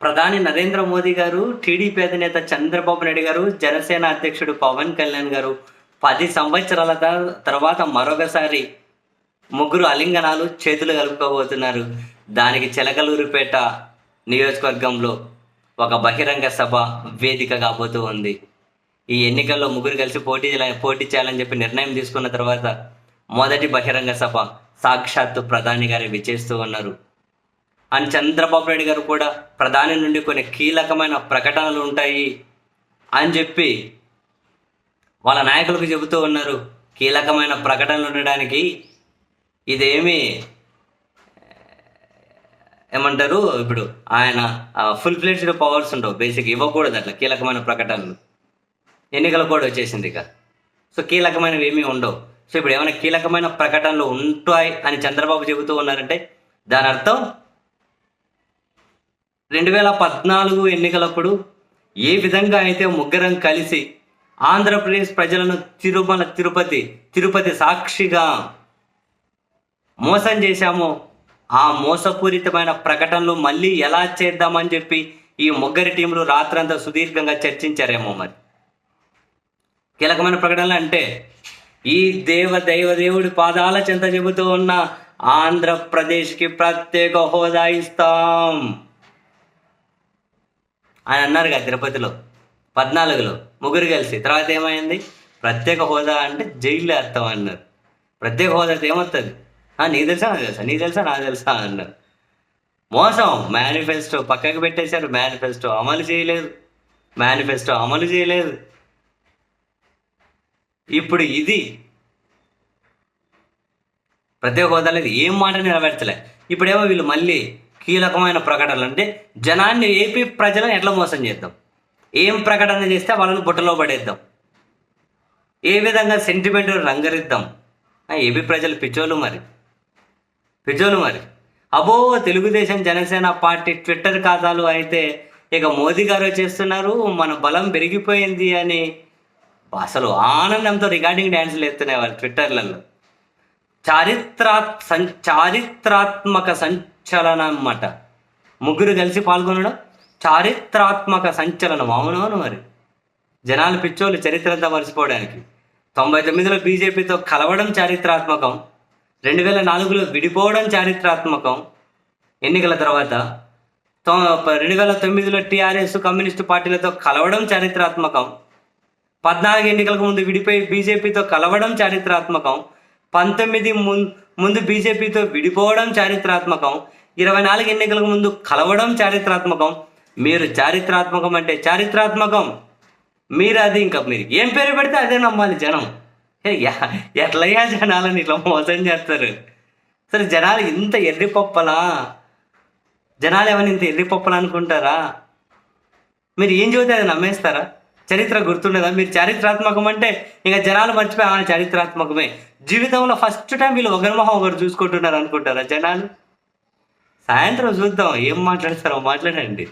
ప్రధాని నరేంద్ర మోదీ గారు టీడీపీ అధినేత చంద్రబాబు నాయుడు గారు జనసేన అధ్యక్షుడు పవన్ కళ్యాణ్ గారు. పది సంవత్సరాల తర్వాత మరొకసారి ముగ్గురు అలింగనాలు చేతులు కలుపుకోబోతున్నారు. దానికి చిలకలూరుపేట నియోజకవర్గంలో ఒక బహిరంగ సభ వేదిక కాబోతూ ఉంది. ఈ ఎన్నికల్లో ముగ్గురు కలిసి పోటీ పోటీ చేయాలని చెప్పి నిర్ణయం తీసుకున్న తర్వాత మొదటి బహిరంగ సభ సాక్షాత్తు ప్రధాని గారి విచేస్తూ ఉన్నారు. అని చంద్రబాబు నాయుడు గారు కూడా ప్రధాని నుండి కొన్ని కీలకమైన ప్రకటనలు ఉంటాయి అని చెప్పి వాళ్ళ నాయకులకు చెబుతూ ఉన్నారు. కీలకమైన ప్రకటనలు ఉండడానికి ఇదేమి ఏమంటారు ఇప్పుడు ఆయన ఫుల్ ఫ్లెడ్జ్డ్ పవర్స్ ఉండవు. బేసిక్ ఇవ్వకూడదు అట్లా కీలకమైన ప్రకటనలు. ఎన్నికల కూడా వచ్చేసింది ఇక. సో కీలకమైనవి ఏమీ ఉండవు. సో ఇప్పుడు ఏమైనా కీలకమైన ప్రకటనలు ఉంటాయి అని చంద్రబాబు చెబుతూ ఉన్నారంటే దాని అర్థం రెండు వేల పద్నాలుగు ఎన్నికలప్పుడు ఏ విధంగా అయితే ముగ్గురం కలిసి ఆంధ్రప్రదేశ్ ప్రజలను తిరుమల తిరుపతి తిరుపతి సాక్షిగా మోసం చేశామో ఆ మోసపూరితమైన ప్రకటనలు మళ్ళీ ఎలా చేద్దామని చెప్పి ఈ ముగ్గురి టీంలు రాత్రంతా సుదీర్ఘంగా చర్చించారేమో మరి. కీలకమైన ప్రకటనలు అంటే ఈ దేవ దైవ దేవుడి పాదాల చెంత చెబుతూ ఉన్న ఆంధ్రప్రదేశ్కి ప్రత్యేక హోదా ఇస్తాం. అని అన్నారు కదా తిరుపతిలో. పద్నాలుగులో. ముగ్గురు కలిసి. తర్వాత ఏమైంది? ప్రత్యేక హోదా అంటే జైలు వేస్తాం అన్నారు. ప్రత్యేక హోదా అయితే ఏమవుతుంది "ఆ, నీకు తెలుసా నాకు తెలుసా? నీకు తెలుసా నాకు తెలుసా అన్నారు. మోసం. మేనిఫెస్టో పక్కకు పెట్టేశారు. మేనిఫెస్టో అమలు చేయలేదు. మేనిఫెస్టో అమలు చేయలేదు. ఇప్పుడు ఇది ప్రత్యేక హోదా లేదు. ఏం మాట నిలబెడతలే. ఇప్పుడేమో వీళ్ళు మళ్ళీ కీలకమైన ప్రకటనలు. అంటే జనాన్ని ఏపీ ప్రజలను ఎట్లా మోసం చేద్దాం? ఏం ప్రకటన చేస్తే వాళ్ళని బుట్టలో పడేద్దాం? ఏ విధంగా సెంటిమెంట్ రంగరిద్దాం? ఏపీ ప్రజలు పిచ్చోలు మరి. పిచ్చోలు మరి. అబో తెలుగుదేశం జనసేన పార్టీ ట్విట్టర్ ఖాతాలు అయితే ఇక మోదీ గారు చేస్తున్నారు మన బలం పెరిగిపోయింది అని. అసలు ఆనందంతో రికార్డింగ్ డ్యాన్సులు వేస్తున్నాయి వాళ్ళు ట్విట్టర్లలో. చారిత్రా సం చారిత్రాత్మక సంచలనం అన్నమాట ముగ్గురు కలిసి పాల్గొనడం చారిత్రాత్మక సంచలనం అవునవును మరి. జనాలు పిచ్చోళ్ళు చరిత్రతో మర్చిపోవడానికి. తొంభై తొమ్మిదిలో బీజేపీతో కలవడం చారిత్రాత్మకం. రెండు వేల నాలుగులో విడిపోవడం చారిత్రాత్మకం. ఎన్నికల తర్వాత రెండు వేల తొమ్మిదిలో టీఆర్ఎస్ కమ్యూనిస్టు పార్టీలతో కలవడం చారిత్రాత్మకం. పద్నాలుగు ఎన్నికలకు ముందు విడిపోయి బీజేపీతో కలవడం చారిత్రాత్మకం. పంతొమ్మిది ముం- ముందు బీజేపీతో విడిపోవడం చారిత్రాత్మకం ఇరవై నాలుగు ఎన్నికలకు ముందు కలవడం చారిత్రాత్మకం. మీరు చారిత్రాత్మకం అంటే చారిత్రాత్మకం. మీరు అది ఇంకా మీరు ఏం పేరు పెడితే అదే నమ్మాలి జనం. ఎట్లయ్యా జనాలని ఇట్లా మోసం చేస్తారు? సరే జనాలు ఇంత ఎర్రిపప్పలా? జనాలు ఏమైనా ఇంత ఎర్రిపప్పలు అనుకుంటారా? మీరు ఏం చదివితే అది నమ్మేస్తారా? చరిత్ర గుర్తుండదా? మీరు చారిత్రాత్మకం అంటే ఇంకా జనాలు మర్చిపోయి "ఆ, చారిత్రాత్మకమే. జీవితంలో ఫస్ట్ టైం వీళ్ళు ఒకరి మొహం ఒకరు చూసుకుంటున్నారు అనుకుంటారా జనాలు? సాయంత్రం చూద్దాం ఏం మాట్లాడతారో మాట్లాడండి.